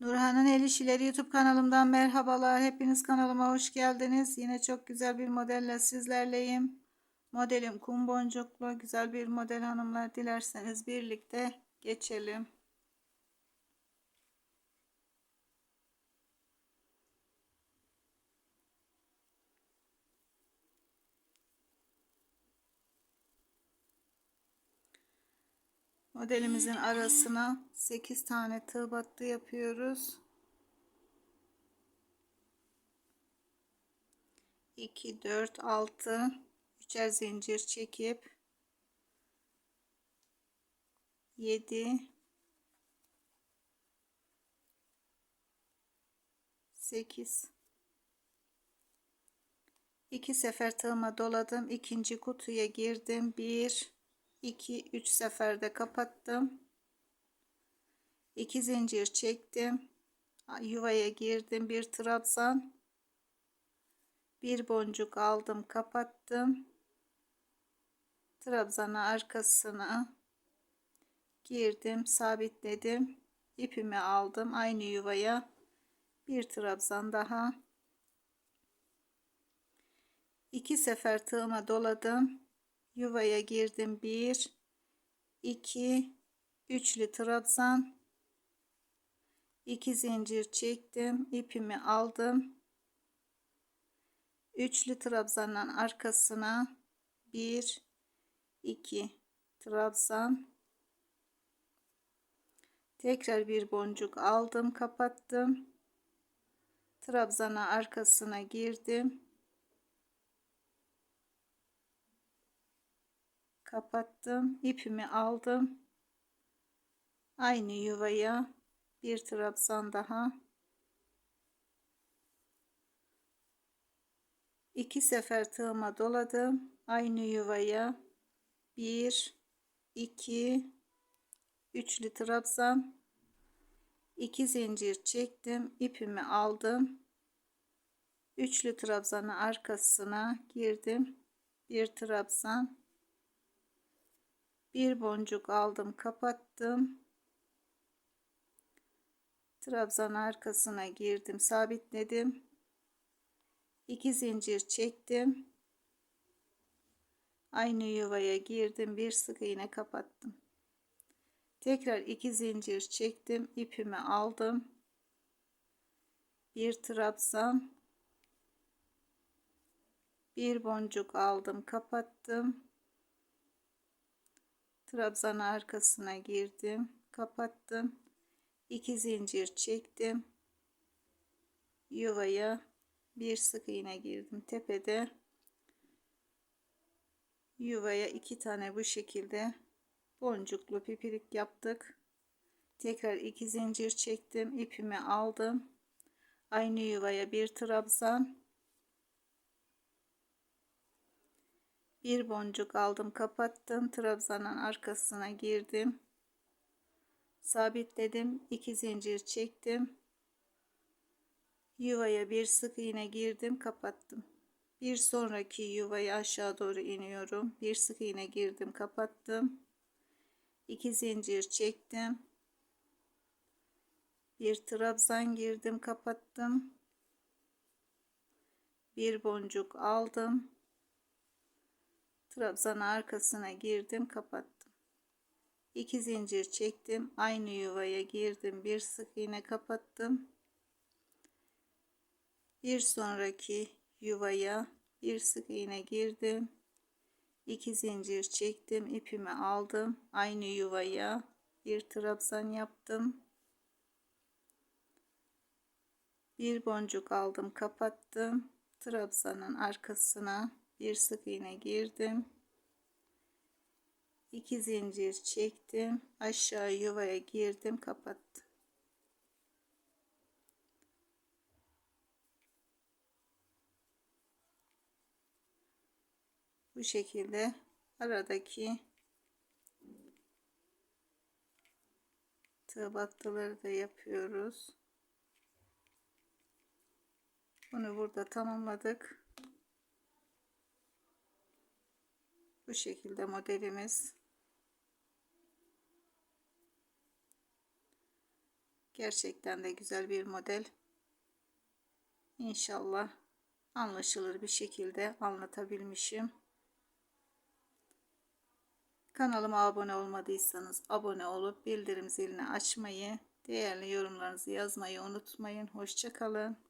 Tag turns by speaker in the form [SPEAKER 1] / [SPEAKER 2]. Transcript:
[SPEAKER 1] Nurhan'ın El İşleri YouTube kanalımdan merhabalar. Hepiniz kanalıma hoş geldiniz. Yine çok güzel bir modelle sizlerleyim. Modelim kum boncuklu. Güzel bir model hanımlar. Dilerseniz birlikte geçelim. Modelimizin arasına 8 tane tığ battı yapıyoruz. 2 4 6 üçer zincir çekip 7 8 2 sefer tığıma doladım. ikinci kutuya girdim. 1 2 3 seferde kapattım. 2 zincir çektim. Yuvaya girdim. Bir trabzan. Bir boncuk aldım, kapattım. Trabzana arkasına girdim, sabitledim. ipimi aldım aynı yuvaya. Bir trabzan daha. iki sefer tığıma doladım yuvaya girdim. 1 2 üçlü trabzan. 2 zincir çektim. İpimi aldım. Üçlü trabzanın arkasına 1 2 trabzan. Tekrar bir boncuk aldım kapattım. Trabzana arkasına girdim kapattım. İpimi aldım. Aynı yuvaya bir trabzan daha. İki sefer tığıma doladım. Aynı yuvaya bir iki üçlü trabzan. İki zincir çektim. İpimi aldım. Üçlü trabzanı arkasına girdim. Bir trabzan bir boncuk aldım kapattım. Trabzan arkasına girdim sabitledim. İki zincir çektim. Aynı yuvaya girdim bir sık iğne kapattım. Tekrar iki zincir çektim ipimi aldım. Bir trabzan. Bir boncuk aldım kapattım trabzan arkasına girdim kapattım. İki zincir çektim. Yuvaya bir sık iğne girdim tepede. Yuvaya iki tane bu şekilde boncuklu pipirik yaptık. Tekrar iki zincir çektim ipimi aldım. Aynı yuvaya bir trabzan bir boncuk aldım kapattım. Trabzanın arkasına girdim. Sabitledim iki zincir çektim. Yuvaya bir sık iğne girdim kapattım. Bir sonraki yuvaya aşağı doğru iniyorum. Bir sık iğne girdim kapattım. İki zincir çektim. Bir trabzan girdim kapattım. Bir boncuk aldım trabzan arkasına girdim kapattım. İki zincir çektim aynı yuvaya girdim bir sık iğne kapattım. Bir sonraki yuvaya bir sık iğne girdim. İki zincir çektim ipimi aldım aynı yuvaya bir trabzan yaptım. Bir boncuk aldım kapattım. Trabzanın arkasına bir sık iğne girdim. İki zincir çektim. Aşağı yuvaya girdim kapattım. Bu şekilde aradaki tığ battıları da yapıyoruz. Bunu burada tamamladık bu şekilde modelimiz Gerçekten de güzel bir model. İnşallah anlaşılır bir şekilde anlatabilmişim. Kanalıma abone olmadıysanız abone olup bildirim zilini açmayı, değerli yorumlarınızı yazmayı unutmayın. Hoşçakalın.